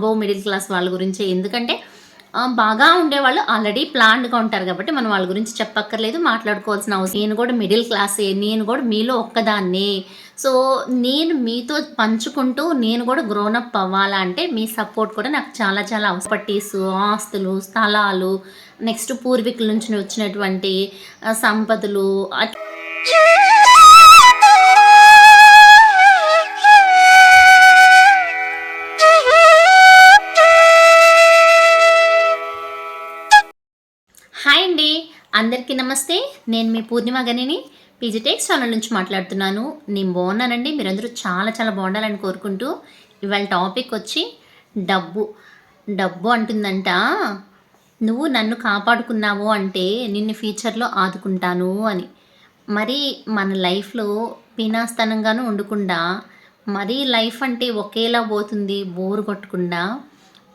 Above middle class వాళ్ళ గురించి. ఎందుకంటే బాగా ఉండేవాళ్ళు ఆల్రెడీ ప్లాన్డ్గా ఉంటారు కాబట్టి మనం వాళ్ళ గురించి చెప్పక్కర్లేదు మాట్లాడుకోవాల్సిన అవసరం. నేను కూడా మిడిల్ క్లాసే నేను కూడా మీలో ఒక్కదాన్ని. సో నేను మీతో పంచుకుంటూ నేను కూడా గ్రోనప్ అవ్వాలా అంటే మీ సపోర్ట్ కూడా నాకు చాలా చాలా అవసరం. పట్టీస్ ఆస్తులు స్థలాలు నెక్స్ట్ పూర్వీకుల నుంచి వచ్చినటువంటి ఆ, సంపదలు అందరికీ నమస్తే. నేను మీ పూర్ణిమ గనిని పీజీటెక్స్ ఛానల్ నుంచి మాట్లాడుతున్నాను. నేను బాగున్నానండి. మీరందరూ చాలా చాలా బాగుండాలని కోరుకుంటూ ఇవాళ టాపిక్ వచ్చి డబ్బు. డబ్బు అంటుందంట. నువ్వు నన్ను కాపాడుకున్నావు అంటే నిన్ను ఫ్యూచర్లో ఆదుకుంటాను అని. మరి మన లైఫ్లో పీనాస్తనంగాను ఉండకుండా మరీ లైఫ్ అంటే ఒకేలా పోతుంది బోరు కొట్టకుండా.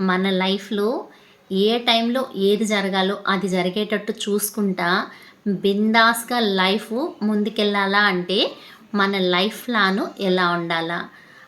మన లైఫ్లో ఏ టైంలో ఏది జరగాలో అది జరిగేటట్టు చూసుకుంటా బిందాస్గా లైఫ్ ముందుకెళ్ళాలా అంటే మన లైఫ్ ప్లాను ఎలా ఉండాలా?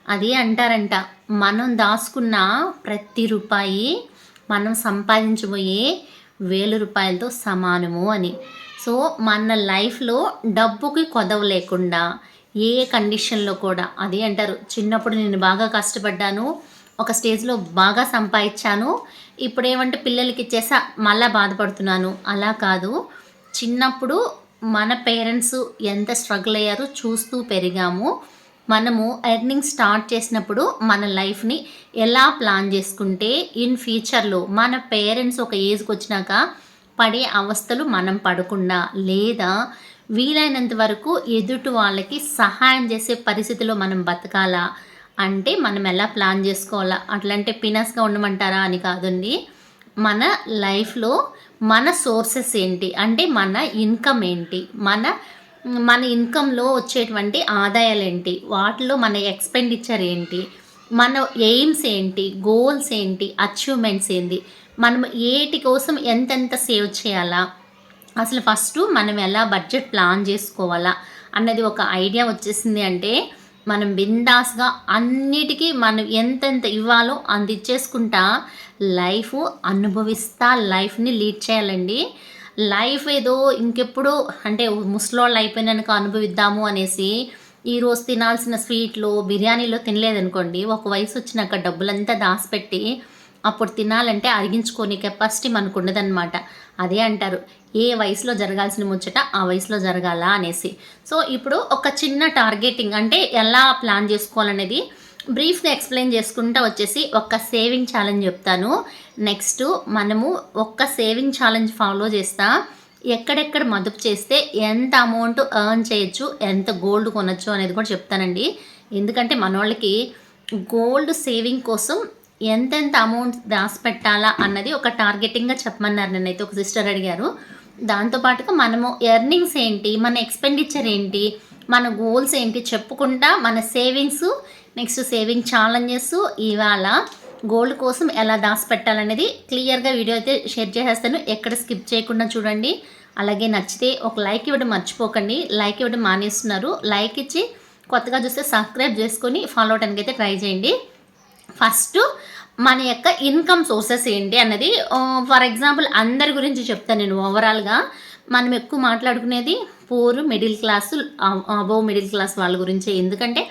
అది అంటారంట. మనం దాచుకున్న ప్రతి రూపాయి మనం సంపాదించబోయే వేల రూపాయలతో సమానము అని. సో మన లైఫ్లో డబ్బుకి కొదవ లేకుండా ఏ కండిషన్లో కూడా అదే అంటారు. చిన్నప్పుడు నేను బాగా కష్టపడ్డాను ఒక స్టేజ్లో బాగా సంపాదించాను ఇప్పుడు ఏమంటే పిల్లలకి ఇచ్చేసా మళ్ళా బాధపడుతున్నాను. అలా కాదు. చిన్నప్పుడు మన పేరెంట్స్ ఎంత స్ట్రగుల్ అయ్యారో చూస్తూ పెరిగాము. మనము ఎర్నింగ్ స్టార్ట్ చేసినప్పుడు మన లైఫ్ని ఎలా ప్లాన్ చేసుకుంటే ఇన్ ఫ్యూచర్లో మన పేరెంట్స్ ఒక ఏజ్కి వచ్చినాక పడే అవస్థలు మనం పడకుండా లేదా వీలైనంత వరకు ఎదుటి వాళ్ళకి సహాయం చేసే పరిస్థితిలో మనం బతకాలా? అంటే మనం ఎలా ప్లాన్ చేసుకోవాలా? అట్లంటే పినస్గా ఉండమంటారా అని కాదండి. మన లైఫ్లో మన సోర్సెస్ ఏంటి? అంటే మన ఇన్కమ్ ఏంటి? మన మన ఇన్కంలో వచ్చేటువంటి ఆదాయాలు ఏంటి వాటిలో మన ఎక్స్పెండిచర్ ఏంటి? మన ఎయిమ్స్ ఏంటి? గోల్స్ ఏంటి? అచీవ్మెంట్స్ ఏంటి? మనం ఏటి కోసం ఎంతెంత సేవ్ చేయాలా? అసలు ఫస్ట్ మనం ఎలా బడ్జెట్ ప్లాన్ చేసుకోవాలా? అన్నది ఒక ఐడియా వచ్చేసింది అంటే మనం బిందాస్గా అన్నిటికీ మనం ఎంతెంత ఇవ్వాలో అంత ఇచ్చేసుకుంటా లైఫ్ అనుభవిస్తా లైఫ్ని లీడ్ చేయాలండి. లైఫ్ ఏదో ఇంకెప్పుడు అంటే ముసలోళ్ళు అయిపోయినాక అనుభవిద్దాము అనేసి ఈరోజు తినాల్సిన స్వీట్లు బిర్యానీలో తినలేదనుకోండి ఒక వయసు వచ్చినాక డబ్బులంతా దాచిపెట్టి అప్పుడు తినాలంటే అరిగించుకొని కెపాసిటీ మనకు ఉండదన్నమాట అదే అంటారు. ఏ వయసులో జరగాల్సిన ముచ్చట ఆ వయసులో జరగాల అనేసి. సో ఇప్పుడు ఒక చిన్న టార్గెటింగ్ అంటే ఎలా ప్లాన్ చేసుకోవాలనేది బ్రీఫ్గా ఎక్స్ప్లెయిన్ చేసుకుంటా వచ్చేసి ఒక సేవింగ్ ఛాలెంజ్ చెప్తాను. నెక్స్ట్ మనము ఒక్క సేవింగ్ ఛాలెంజ్ ఫాలో చేస్తా. ఎక్కడెక్కడ మదుపు చేస్తే ఎంత అమౌంట్ ఎర్న్ చేయొచ్చు ఎంత గోల్డ్ కొనొచ్చు అనేది కూడా చెప్తానండి. ఎందుకంటే మనోళ్ళకి గోల్డ్ సేవింగ్ కోసం ఎంతెంత అమౌంట్ దాచిపెట్టాలా అన్నది ఒక టార్గెటింగ్గా చెప్పమన్నారు నేనైతే ఒక సిస్టర్ అడిగారు. దాంతోపాటుగా మనము ఎర్నింగ్స్ ఏంటి మన ఎక్స్పెండిచర్ ఏంటి మన గోల్స్ ఏంటి చెప్పుకుంటా మన సేవింగ్స్ నెక్స్ట్ సేవింగ్ ఛాలెంజెస్ ఇవాళ గోల్డ్ కోసం ఎలా దాచిపెట్టాలనేది క్లియర్గా వీడియో అయితే షేర్ చేసేస్తాను. ఎక్కడ స్కిప్ చేయకుండా చూడండి. అలాగే నచ్చితే ఒక లైక్ ఇవ్వడం మర్చిపోకండి. లైక్ ఇవ్వడం మానేస్తున్నారు. లైక్ ఇచ్చి కొత్తగా చూస్తే సబ్స్క్రైబ్ చేసుకొని ఫాలో అవడానికి అయితే ట్రై చేయండి. ఫస్ట్ మన యొక్క ఇన్కమ్ సోర్సెస్ ఏంటి అన్నది ఫర్ ఎగ్జాంపుల్ అందరి గురించి చెప్తాను నేను ఓవరాల్గా. మనం ఎక్కువ మాట్లాడుకునేది poor middle class above middle class వాళ్ళ గురించే. ఎందుకంటే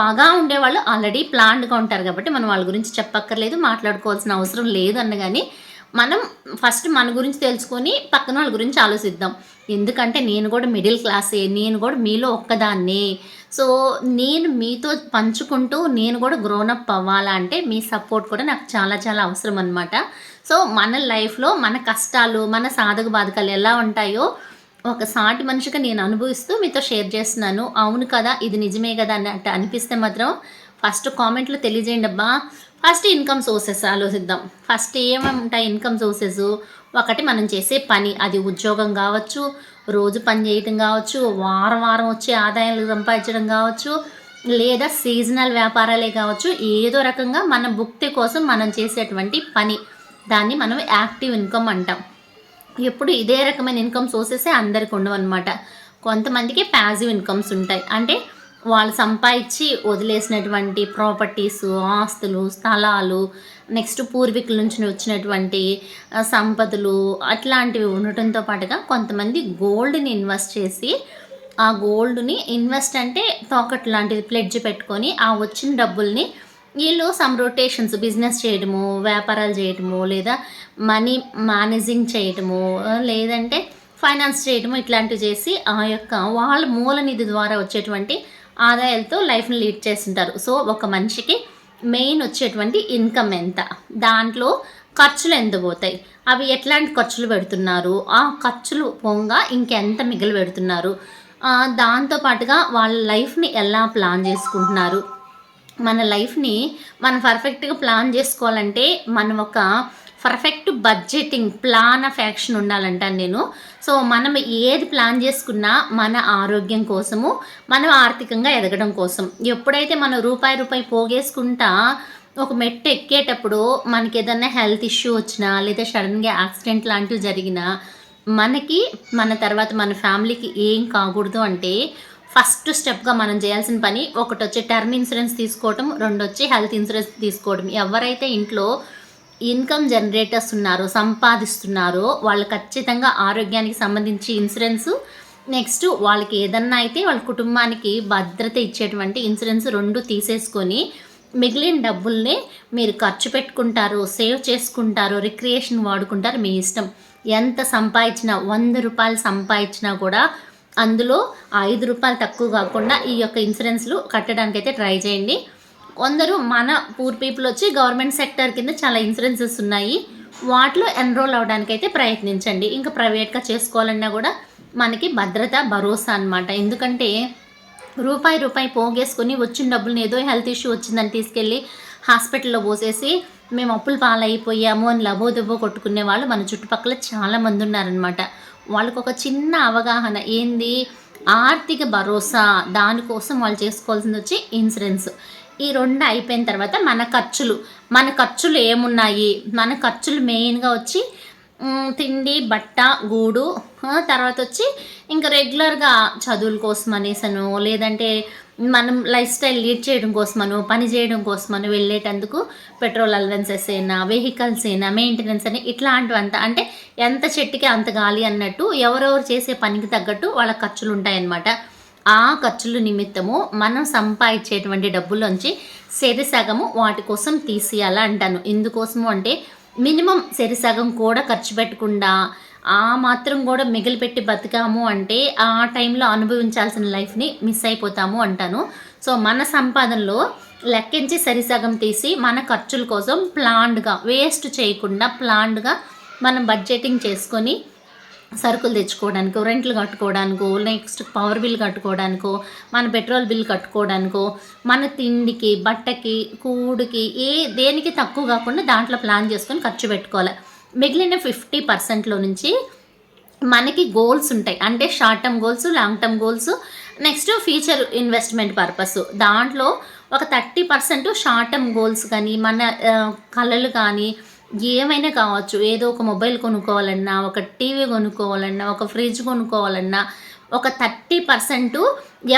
బాగా ఉండేవాళ్ళు ఆల్రెడీ ప్లాన్డ్గా ఉంటారు కాబట్టి మనం వాళ్ళ గురించి చెప్పక్కర్లేదు మాట్లాడుకోవాల్సిన అవసరం లేదు అన్న కానీ మనం ఫస్ట్ మన గురించి తెలుసుకొని పక్కన వాళ్ళ గురించి ఆలోచిద్దాం. ఎందుకంటే నేను కూడా మిడిల్ క్లాసే నేను కూడా మీలో ఒక్కదాన్నే. సో నేను మీతో పంచుకుంటూ నేను కూడా గ్రోనప్ అవ్వాలా అంటే మీ సపోర్ట్ కూడా నాకు చాలా చాలా అవసరం అనమాట సో మన లైఫ్లో మన కష్టాలు మన సాధక బాధకాలు ఎలా ఉంటాయో ఒక సాటి మనిషిగా నేను అనుభవిస్తూ మీతో షేర్ చేస్తున్నాను. అవును కదా ఇది నిజమే కదా అన్నట్టు అనిపిస్తే మాత్రం ఫస్ట్ కామెంట్లో తెలియజేయండి అబ్బా. ఫస్ట్ ఇన్కమ్ సోర్సెస్ ఆలోచిద్దాం. ఫస్ట్ ఏముంటాయి ఇన్కమ్ సోర్సెస్ ఒకటి మనం చేసే పని. అది ఉద్యోగం కావచ్చు రోజు పని చేయటం కావచ్చు వారం వారం వచ్చే ఆదాయాలు సంపాదించడం కావచ్చు లేదా సీజనల్ వ్యాపారాలే కావచ్చు ఏదో రకంగా మన భుక్తి కోసం మనం చేసేటువంటి పని. దాన్ని మనం యాక్టివ్ ఇన్కమ్ అంటాం. ఎప్పుడు ఇదే రకమైన ఇన్కమ్ సోర్సెసే అందరికి ఉండవు అనమాట కొంతమందికి ప్యాజివ్ ఇన్కమ్స్ ఉంటాయి. అంటే వాళ్ళు సంపాదించి వదిలేసినటువంటి ప్రాపర్టీస్ ఆస్తులు స్థలాలు నెక్స్ట్ పూర్వీకుల నుంచి వచ్చినటువంటి సంపదలు అట్లాంటివి ఉండటంతో పాటుగా కొంతమంది గోల్డ్ని ఇన్వెస్ట్ చేసి ఆ గోల్డ్ని ఇన్వెస్ట్ అంటే తాకట్ లాంటిది ప్లెడ్జ్ పెట్టుకొని ఆ వచ్చిన డబ్బుల్ని వీళ్ళు సమ్ రొటేషన్స్ బిజినెస్ చేయడము వ్యాపారాలు చేయడము లేదా మనీ మేనేజింగ్ చేయడము లేదంటే ఫైనాన్స్ చేయడము ఇట్లాంటివి చేసి ఆ యొక్క వాళ్ళ మూల నిధి ద్వారా వచ్చేటువంటి ఆదాయాలతో లైఫ్ని లీడ్ చేస్తుంటారు. సో ఒక మనిషికి మెయిన్ వచ్చేటువంటి ఇన్కమ్ ఎంత? దాంట్లో ఖర్చులు ఎంత పోతాయి? అవి ఎట్లాంటి ఖర్చులు పెడుతున్నారు? ఆ ఖర్చులు పోగా ఇంకెంత మిగిలి పెడుతున్నారు? దాంతోపాటుగా దాంతో పాటుగా వాళ్ళ లైఫ్ని ఎలా ప్లాన్ చేసుకుంటున్నారు? మన లైఫ్ని మనం పర్ఫెక్ట్గా ప్లాన్ చేసుకోవాలంటే మనం ఒక perfect budgeting plan of action ఉండాలంటాను నేను. సో మనం ఏది ప్లాన్ చేసుకున్నా మన ఆరోగ్యం కోసము మనం ఆర్థికంగా ఎదగడం కోసం. ఎప్పుడైతే మనం రూపాయి రూపాయి పోగేసుకుంటా ఒక మెట్టు ఎక్కేటప్పుడు మనకి ఏదైనా హెల్త్ ఇష్యూ వచ్చినా లేదా సడన్గా యాక్సిడెంట్ లాంటివి జరిగినా మనకి మన తర్వాత మన ఫ్యామిలీకి ఏం కాకూడదు అంటే ఫస్ట్ స్టెప్గా మనం చేయాల్సిన పని ఒకటి వచ్చి టర్మ్ ఇన్సూరెన్స్ తీసుకోవటం రెండు వచ్చి హెల్త్ ఇన్సూరెన్స్ తీసుకోవడం ఎవరైతే ఇంట్లో ఇన్కమ్ జనరేటర్స్ ఉన్నారో సంపాదిస్తున్నారో వాళ్ళు ఖచ్చితంగా ఆరోగ్యానికి సంబంధించి ఇన్సూరెన్స్. నెక్స్ట్ వాళ్ళకి ఏదన్నా అయితే వాళ్ళ కుటుంబానికి భద్రత ఇచ్చేటువంటి ఇన్సూరెన్స్ రెండు తీసేసుకొని మిగిలిన డబ్బుల్ని మీరు ఖర్చు పెట్టుకుంటారు సేవ్ చేసుకుంటారు రిక్రియేషన్ వాడుకుంటారు మీ ఇష్టం. ఎంత సంపాదించినా వంద రూపాయలు సంపాదించినా కూడా అందులో ఐదు రూపాయలు తక్కువ కాకుండా ఈ యొక్క ఇన్సూరెన్స్లు కట్టడానికి అయితే ట్రై చేయండి. కొందరు మన పూర్ పీపుల్ వచ్చి గవర్నమెంట్ సెక్టర్ కింద చాలా ఇన్సూరెన్సెస్ ఉన్నాయి. వాటిలో ఎన్రోల్ అవ్వడానికి అయితే ప్రయత్నించండి. ఇంకా ప్రైవేట్గా చేసుకోవాలన్నా కూడా మనకి భద్రత భరోసా అన్నమాట. ఎందుకంటే రూపాయి రూపాయి పోగేసుకొని వచ్చిన డబ్బుల్ని ఏదో హెల్త్ ఇష్యూ వచ్చిందని తీసుకెళ్ళి హాస్పిటల్లో పోసేసి మేము అప్పులు పాలైపోయాము అని లబోదెబ్బో కొట్టుకునే వాళ్ళు మన చుట్టుపక్కల చాలామంది ఉన్నారనమాట వాళ్ళకు ఒక చిన్న అవగాహన ఏంది? ఆర్థిక భరోసా దానికోసం వాళ్ళు చేసుకోవాల్సింది వచ్చి ఇన్సూరెన్స్ ఈ రెండు అయిపోయిన తర్వాత మన ఖర్చులు మన ఖర్చులు ఏమున్నాయి? మన ఖర్చులు మెయిన్గా వచ్చి తిండి బట్ట గూడు తర్వాత వచ్చి ఇంకా రెగ్యులర్గా చదువుల కోసం అనేసను లేదంటే మనం లైఫ్ స్టైల్ లీడ్ చేయడం కోసమను పని చేయడం కోసమను వెళ్ళేటందుకు పెట్రోల్ అలవెన్సెస్ అయినా వెహికల్స్ అయినా మెయింటెనెన్స్ అని ఇట్లాంటివంతా అంటే ఎంత చెట్టుకి అంత గాలి అన్నట్టు ఎవరెవరు చేసే పనికి తగ్గట్టు వాళ్ళ ఖర్చులు ఉంటాయన్నమాట. ఆ ఖర్చుల నిమిత్తము మనం సంపాదించేటువంటి డబ్బులోంచి సరిసగము వాటి కోసం తీసేయాలా అంటాను. ఎందుకోసము అంటే మినిమం సరిసగం కూడా ఖర్చు పెట్టకుండా ఆ మాత్రం కూడా మిగిలిపెట్టి బతికాము అంటే ఆ టైంలో అనుభవించాల్సిన లైఫ్ని మిస్ అయిపోతాము అంటాను. సో మన సంపాదనలో లెక్కించి సరిసగం తీసి మన ఖర్చుల కోసం ప్లాన్డ్గా వేస్ట్ చేయకుండా ప్లాన్డ్గా మనం బడ్జెటింగ్ చేసుకొని సరుకులు తెచ్చుకోవడానికో రెంట్లు కట్టుకోవడానికో నెక్స్ట్ పవర్ బిల్ కట్టుకోవడానికో మన పెట్రోల్ బిల్ కట్టుకోవడానికో మన తిండికి బట్టకి కూడికి ఏ దేనికి తక్కువ కాకుండా దాంట్లో ప్లాన్ చేసుకొని ఖర్చు పెట్టుకోవాలి. మిగిలిన ఫిఫ్టీ పర్సెంట్లో నుంచి మనకి గోల్స్ ఉంటాయి. అంటే short term goals long term goals next future investment purpose దాంట్లో ఒక thirty percent short term goals కానీ మన కళలు కానీ ఏమైనా కావచ్చు. ఏదో ఒక మొబైల్ కొనుక్కోవాలన్నా ఒక టీవీ కొనుక్కోవాలన్నా ఒక ఫ్రిడ్జ్ కొనుక్కోవాలన్నా ఒక థర్టీ పర్సెంట్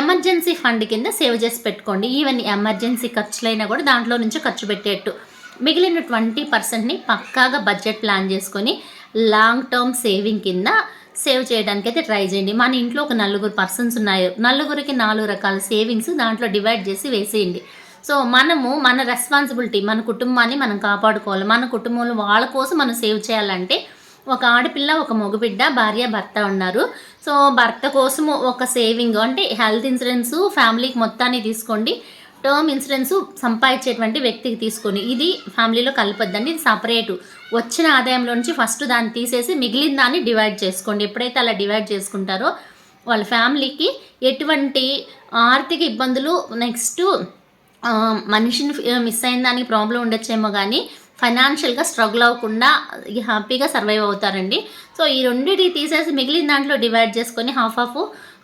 ఎమర్జెన్సీ ఫండ్ కింద సేవ్ చేసి పెట్టుకోండి. ఈవెన్ ఎమర్జెన్సీ ఖర్చులైనా కూడా దాంట్లో నుంచి ఖర్చు పెట్టేట్టు. మిగిలిన ట్వంటీ పర్సెంట్ని పక్కాగా బడ్జెట్ ప్లాన్ చేసుకొని లాంగ్ టర్మ్ సేవింగ్ కింద సేవ్ చేయడానికి అయితే ట్రై చేయండి. మన ఇంట్లో ఒక నలుగురు పర్సన్స్ ఉన్నారు నలుగురికి నాలుగు రకాల సేవింగ్స్ దాంట్లో డివైడ్ చేసి వేసేయండి. సో మనము మన రెస్పాన్సిబిలిటీ మన కుటుంబాన్ని మనం కాపాడుకోవాలి. మన కుటుంబంలో వాళ్ళ కోసం మనం సేవ్ చేయాలంటే ఒక ఆడపిల్ల ఒక మగబిడ్డ భార్య భర్త ఉన్నారు. సో భర్త కోసము ఒక సేవింగ్ అంటే హెల్త్ ఇన్సూరెన్స్ ఫ్యామిలీకి మొత్తాన్ని తీసుకోండి. టర్మ్ ఇన్సూరెన్స్ సంపాదించేటువంటి వ్యక్తికి తీసుకొని ఇది ఫ్యామిలీలో కలపొద్దండి. ఇది సపరేటు వచ్చిన ఆదాయంలో నుంచి ఫస్ట్ దాన్ని తీసేసి మిగిలిన దాన్ని డివైడ్ చేసుకోండి. ఎప్పుడైతే అలా డివైడ్ చేసుకుంటారో వాళ్ళ ఫ్యామిలీకి ఎటువంటి ఆర్థిక ఇబ్బందులు నెక్స్ట్ మనిషిని మిస్ అయిన దానికి ప్రాబ్లం ఉండొచ్చేమో కానీ ఫైనాన్షియల్గా స్ట్రగుల్ అవ్వకుండా హ్యాపీగా సర్వైవ్ అవుతారండి. సో ఈ రెండింటి తీసేసి మిగిలిన దాంట్లో డివైడ్ చేసుకొని హాఫ్ హాఫ్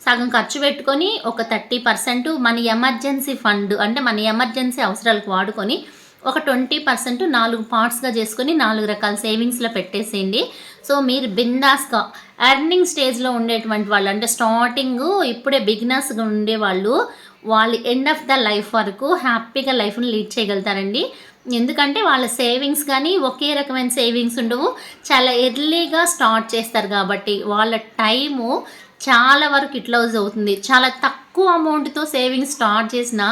సగం ఖర్చు పెట్టుకొని ఒక థర్టీ పర్సెంట్ మన ఎమర్జెన్సీ ఫండ్ అంటే మన ఎమర్జెన్సీ అవసరాలకు వాడుకొని ఒక ట్వంటీ పర్సెంట్ నాలుగు పార్ట్స్గా చేసుకొని నాలుగు రకాల సేవింగ్స్లో పెట్టేసేయండి. సో మీరు బిందాస్గా ఎర్నింగ్ స్టేజ్లో ఉండేటువంటి వాళ్ళు అంటే స్టార్టింగ్ ఇప్పుడే బిగినర్స్గా ఉండేవాళ్ళు వాళ్ళు ఎండ్ ఆఫ్ ద లైఫ్ వరకు హ్యాపీగా లైఫ్ని లీడ్ చేయగలుగుతారండి. ఎందుకంటే వాళ్ళ సేవింగ్స్ కానీ ఒకే రకమైన సేవింగ్స్ ఉండవు. చాలా ఎర్లీగా స్టార్ట్ చేస్తారు కాబట్టి వాళ్ళ టైము చాలా వరకు ఇట్లౌజ్ అవుతుంది. చాలా తక్కువ అమౌంట్తో సేవింగ్స్ స్టార్ట్ చేసినా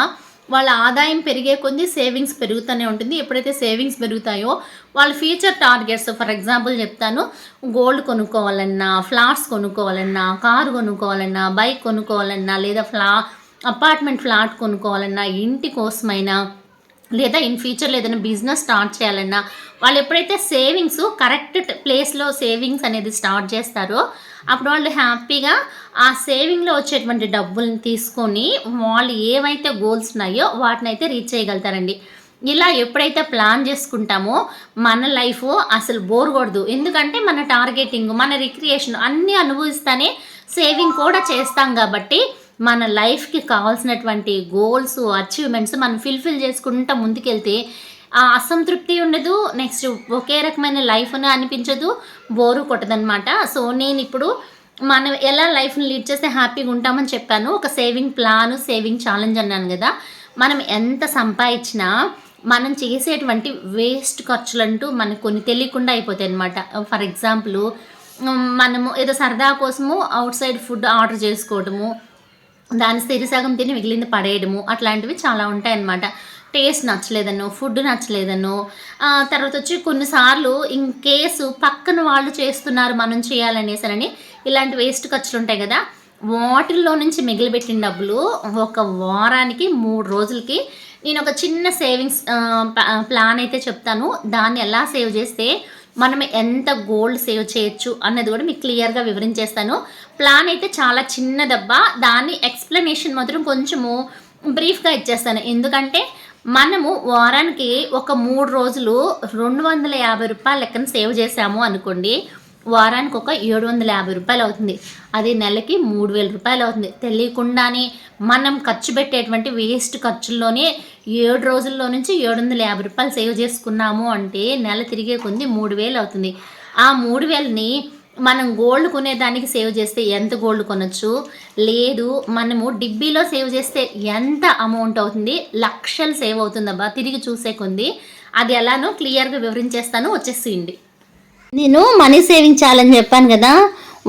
వాళ్ళ ఆదాయం పెరిగే కొద్దీ సేవింగ్స్ పెరుగుతూనే ఉంటుంది. ఎప్పుడైతే సేవింగ్స్ పెరుగుతాయో వాళ్ళ ఫ్యూచర్ టార్గెట్స్ ఫర్ ఎగ్జాంపుల్ చెప్తాను. గోల్డ్ కొనుక్కోవాలన్నా ఫ్లాట్స్ కొనుక్కోవాలన్నా కారు కొనుక్కోవాలన్నా బైక్ కొనుక్కోవాలన్నా లేదా ఫ్లా అపార్ట్మెంట్ ఫ్లాట్ కొనుక్కోవాలన్నా ఇంటి కోసమైనా లేదా ఇన్ ఫ్యూచర్లో ఏదైనా బిజినెస్ స్టార్ట్ చేయాలన్నా వాళ్ళు ఎప్పుడైతే సేవింగ్స్ కరెక్ట్ ప్లేస్లో సేవింగ్స్ అనేది స్టార్ట్ చేస్తారో అప్పుడు వాళ్ళు హ్యాపీగా ఆ సేవింగ్లో వచ్చేటువంటి డబ్బుల్ని తీసుకొని వాళ్ళు ఏవైతే గోల్స్ ఉన్నాయో వాటిని అయితే రీచ్ చేయగలుగుతారండి. ఇలా ఎప్పుడైతే ప్లాన్ చేసుకుంటామో మన లైఫ్ అసలు బోర్ కొడదు. ఎందుకంటే మన టార్గెటింగ్ మన రిక్రియేషన్ అన్నీ అనుభవిస్తానే సేవింగ్ కూడా చేస్తాం కాబట్టి మన లైఫ్కి కావాల్సినటువంటి గోల్స్ అచీవ్మెంట్స్ మనం ఫిల్ఫిల్ చేసుకుంటా ముందుకెళ్తే ఆ అసంతృప్తి ఉండదు నెక్స్ట్ ఒకే రకమైన లైఫ్ అని అనిపించదు బోరు కొట్టదనమాట సో నేను ఇప్పుడు మనం ఎలా లైఫ్ని లీడ్ చేస్తే హ్యాపీగా ఉంటామని చెప్పాను. ఒక సేవింగ్ ప్లాన్ సేవింగ్ ఛాలెంజ్ అన్నాను కదా. మనం ఎంత సంపాదించినా మనం చేసేటువంటి వేస్ట్ ఖర్చులంటూ మనకు కొన్ని తెలియకుండా అయిపోతాయి అనమాట ఫర్ ఎగ్జాంపుల్ మనము ఏదో సరదా కోసము అవుట్ సైడ్ ఫుడ్ ఆర్డర్ చేసుకోవడము దాని సిరిసగం తిని మిగిలింది పడేయడము అట్లాంటివి చాలా ఉంటాయన్నమాట. టేస్ట్ నచ్చలేదనో ఫుడ్ నచ్చలేదనో తర్వాత వచ్చి కొన్నిసార్లు ఇన్ కేసు పక్కన వాళ్ళు చేస్తున్నారు మనం చేయాలనేసనని ఇలాంటి వేస్ట్ ఖర్చులు ఉంటాయి కదా వాటిల్లో నుంచి మిగిలిపెట్టిన డబ్బులు ఒక వారానికి మూడు రోజులకి నేను ఒక చిన్న సేవింగ్స్ ప్లాన్ అయితే చెప్తాను. దాన్ని ఎలా సేవ్ చేస్తే మనం ఎంత గోల్డ్ సేవ్ చేయొచ్చు అన్నది కూడా మీకు క్లియర్గా వివరించేస్తాను. ప్లాన్ అయితే చాలా చిన్నదబ్బా. దాని ఎక్స్ప్లెనేషన్ మాత్రం కొంచెము బ్రీఫ్గా ఇచ్చేస్తాను. ఎందుకంటే మనము వారానికి ఒక మూడు రోజులు రెండు వందల యాభై రూపాయల లెక్కన సేవ్ చేసాము అనుకోండి వారానికి ఒక ఏడు వందల యాభై రూపాయలు అవుతుంది. అది నెలకి మూడు వేల రూపాయలు అవుతుంది. తెలియకుండానే మనం ఖర్చు పెట్టేటువంటి వేస్ట్ ఖర్చుల్లోనే ఏడు రోజుల్లో నుంచి ఏడు వందల యాభై రూపాయలు సేవ్ చేసుకున్నాము అంటే నెల తిరిగే కొంది మూడు వేలు అవుతుంది. ఆ మూడు వేలని మనం గోల్డ్ కొనేదానికి సేవ్ చేస్తే ఎంత గోల్డ్ కొనొచ్చు? లేదు మనము డిబ్బీలో సేవ్ చేస్తే ఎంత అమౌంట్ అవుతుంది? లక్షలు సేవ్ అవుతుందబ్బా తిరిగి చూసే కొంది. అది ఎలానో క్లియర్గా వివరించేస్తాను వచ్చేసింది నేను మనీ సేవింగ్ ఛాలెంజ్ చెప్పాను కదా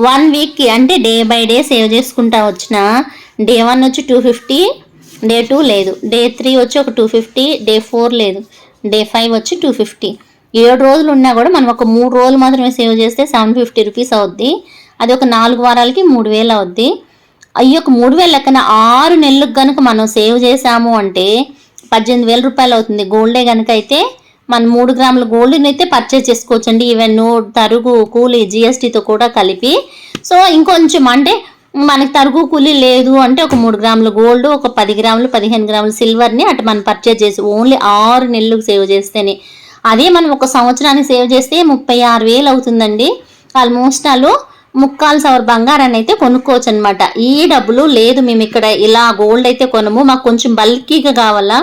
వన్ వీక్కి అంటే డే బై డే సేవ్ చేసుకుంటా వచ్చిన డే వన్ వచ్చి టూ ఫిఫ్టీ డే టూ లేదు. డే త్రీ వచ్చి ఒక టూ ఫిఫ్టీ డే ఫోర్ లేదు. డే ఫైవ్ వచ్చి టూ ఫిఫ్టీ. ఏడు రోజులు ఉన్నా కూడా మనం ఒక మూడు రోజులు మాత్రమే సేవ్ చేస్తే సెవెన్ ఫిఫ్టీ రూపీస్ అవుద్ది. అది ఒక నాలుగు వారాలకి మూడు వేలు అవుద్ది. ఈ ఒక మూడు వేల లెక్కన ఆరు నెలలకు కనుక మనం సేవ్ చేసాము అంటే పద్దెనిమిది వేల రూపాయలు అవుతుంది. గోల్డే కనుక అయితే మనం మూడు గ్రాముల గోల్డ్ని అయితే పర్చేజ్ చేసుకోవచ్చండి. ఈవెన్ తరుగు కూలి జిఎస్టీతో కూడా కలిపి. సో ఇంకొంచెం అంటే మనకి తరుగు కూలి లేదు అంటే ఒక మూడు గ్రాముల గోల్డ్ ఒక పది గ్రాములు పదిహేను గ్రాముల సిల్వర్ని అటు మనం పర్చేజ్ చేసి ఓన్లీ ఆరు నెలలకు సేవ్ చేస్తేనే అదే మనం ఒక సంవత్సరానికి సేవ్ చేస్తే ముప్పై ఆరు వేలు అవుతుందండి. ఆల్మోస్ట్ వాళ్ళు ముక్కాలు సవర్ బంగారాన్ని అయితే కొనుక్కోవచ్చు అనమాట ఈ డబ్బులు లేదు మేము ఇక్కడ. ఇలా గోల్డ్ అయితే కొనము. మాకు కొంచెం బల్కీగా కావాలా?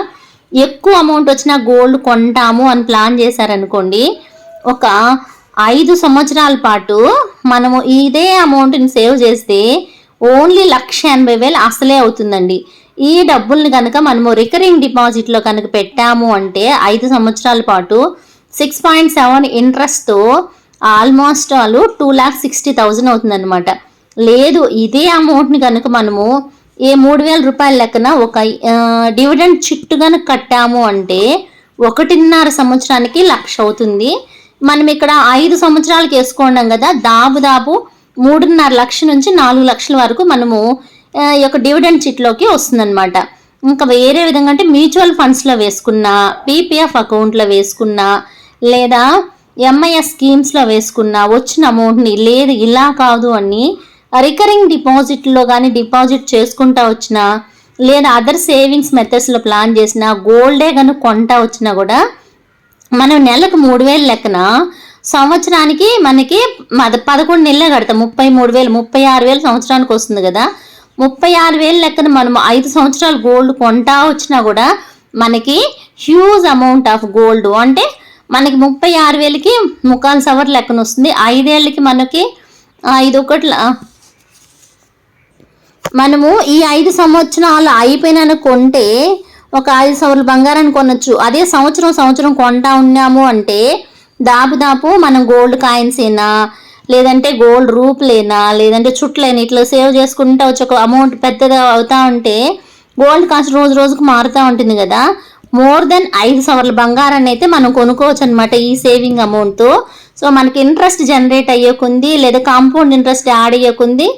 ఎక్కువ అమౌంట్ వచ్చినా గోల్డ్ కొంటాము అని ప్లాన్ చేశారనుకోండి ఒక ఐదు సంవత్సరాల పాటు మనము ఇదే అమౌంట్ని సేవ్ చేస్తే ఓన్లీ లక్ష ఎనభై వేలు అసలే అవుతుందండి. ఈ డబ్బుల్ని కనుక మనము రికరింగ్ డిపాజిట్లో కనుక పెట్టాము అంటే ఐదు సంవత్సరాల పాటు సిక్స్ పాయింట్ సెవెన్ ఇంట్రెస్ట్తో ఆల్మోస్ట్ వాళ్ళు టూ ల్యాక్ సిక్స్టీ థౌజండ్ అవుతుందన్నమాట. లేదు ఇదే అమౌంట్ని కనుక మనము ఏ మూడు వేల రూపాయల లెక్కన ఒక డివిడెండ్ చిట్టు కనుక కట్టాము అంటే ఒకటిన్నర సంవత్సరానికి లక్ష అవుతుంది. మనం ఇక్కడ ఐదు సంవత్సరాలకు వేసుకున్నాం కదా దాపు దాపు మూడున్నర లక్ష నుంచి నాలుగు లక్షల వరకు మనము ఈ యొక్క డివిడెండ్ చిట్లోకి వస్తుందన్నమాట. ఇంకా వేరే విధంగా అంటే మ్యూచువల్ ఫండ్స్లో వేసుకున్నా పీపీఎఫ్ అకౌంట్లో వేసుకున్నా లేదా ఎంఐఎస్ స్కీమ్స్లో వేసుకున్నా వచ్చిన అమౌంట్ని లేదు ఇలా కాదు అని రికరింగ్ డిపాజిట్లో కానీ డిపాజిట్ చేసుకుంటా వచ్చినా లేదా అదర్ సేవింగ్స్ మెథడ్స్లో ప్లాన్ చేసినా గోల్డే కనుక కొంటా వచ్చినా కూడా మనం నెలకు మూడు వేలు లెక్కన సంవత్సరానికి మనకి పదకొండు నెలలే కడతాం. ముప్పై మూడు వేలు ముప్పై ఆరు వేలు సంవత్సరానికి వస్తుంది కదా. ముప్పై ఆరు వేలు లెక్కన మనం ఐదు సంవత్సరాలు గోల్డ్ కొంటా వచ్చినా కూడా మనకి హ్యూజ్ అమౌంట్ ఆఫ్ గోల్డ్ అంటే మనకి ముప్పై ఆరు వేలకి ముఖాలు సవర్ లెక్కన వస్తుంది. ఐదేళ్ళకి మనకి ఐదు ఒకటి మనము ఈ ఐదు సంవత్సరాలు అయిపోయిన కొంటే ఒక ఐదు సంవత్సరాలు బంగారాన్ని కొనొచ్చు. అదే సంవత్సరం సంవత్సరం కొంటా ఉన్నాము అంటే దాపు మనం గోల్డ్ కాయిన్స్ అయినా లేదంటే గోల్డ్ రూపులేనా లేదంటే చుట్లైనా ఇట్లా సేవ్ చేసుకుంటా వచ్చి ఒక అమౌంట్ పెద్దగా అవుతా ఉంటే గోల్డ్ కాస్ట్ రోజు రోజుకు మారుతూ ఉంటుంది కదా. మోర్ దెన్ ఐదు సవర్ల బంగారాన్ని అయితే మనం కొనుక్కోవచ్చు అనమాట ఈ సేవింగ్ అమౌంట్తో సో మనకి ఇంట్రెస్ట్ జనరేట్ అయ్యకుంది లేదా కాంపౌండ్ ఇంట్రెస్ట్ యాడ్ అయ్యకుంది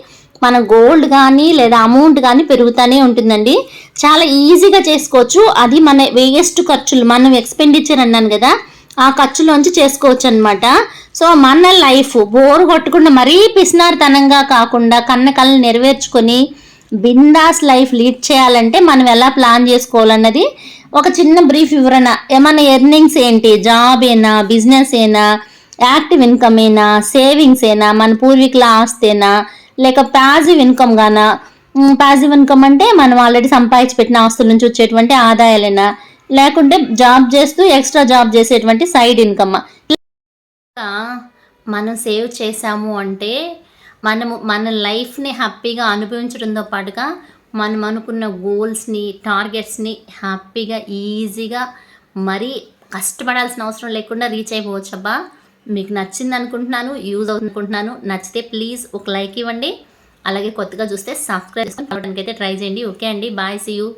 మన గోల్డ్ కానీ లేదా అమౌంట్ కానీ పెరుగుతూనే ఉంటుందండి. చాలా ఈజీగా చేసుకోవచ్చు. అది మన వేస్ట్ ఖర్చులు మనం ఎక్స్పెండిచర్ అన్నాను కదా. ఆ ఖర్చులోంచి చేసుకోవచ్చు అనమాట సో మన లైఫ్ బోర్ కొట్టకుండా మరీ పిసినారితనంగా కాకుండా కన్న కళ్ళు నెరవేర్చుకొని బిందాస్ లైఫ్ లీడ్ చేయాలంటే మనం ఎలా ప్లాన్ చేసుకోవాలన్నది ఒక చిన్న బ్రీఫ్ వివరణ. ఏమైనా ఎర్నింగ్స్ ఏంటి? జాబ్ ఏనా? బిజినెస్ ఏనా? యాక్టివ్ ఇన్కమ్ ఏనా? సేవింగ్స్ ఏనా? మన పూర్వీకుల ఆస్తేనా లేక ప్యాజివ్ ఇన్కమ్ గానా? ప్యాజివ్ ఇన్కమ్ అంటే మనం ఆల్రెడీ సంపాదించి పెట్టిన ఆస్తుల నుంచి వచ్చేటువంటి ఆదాయాలేనా? లేకుంటే జాబ్ చేస్తూ ఎక్స్ట్రా జాబ్ చేసేటువంటి సైడ్ ఇన్కమ్. మనం సేవ్ చేసాము అంటే మనము మన లైఫ్ని హ్యాపీగా అనుభవించడంతో పాటుగా మనం అనుకున్న గోల్స్ని టార్గెట్స్ని హ్యాపీగా ఈజీగా మరీ కష్టపడాల్సిన అవసరం లేకుండా రీచ్ అయిపోవచ్చు అబ్బా మీకు నచ్చింది అనుకుంటున్నాను యూజ్ అవుతుంది అనుకుంటున్నాను. నచ్చితే ప్లీజ్ ఒక లైక్ ఇవ్వండి. అలాగే కొత్తగా చూస్తే సబ్స్క్రైబ్ చేసుకోవడానికి అయితే ట్రై చేయండి. ఓకే అండి బాయ్ సీ యూ.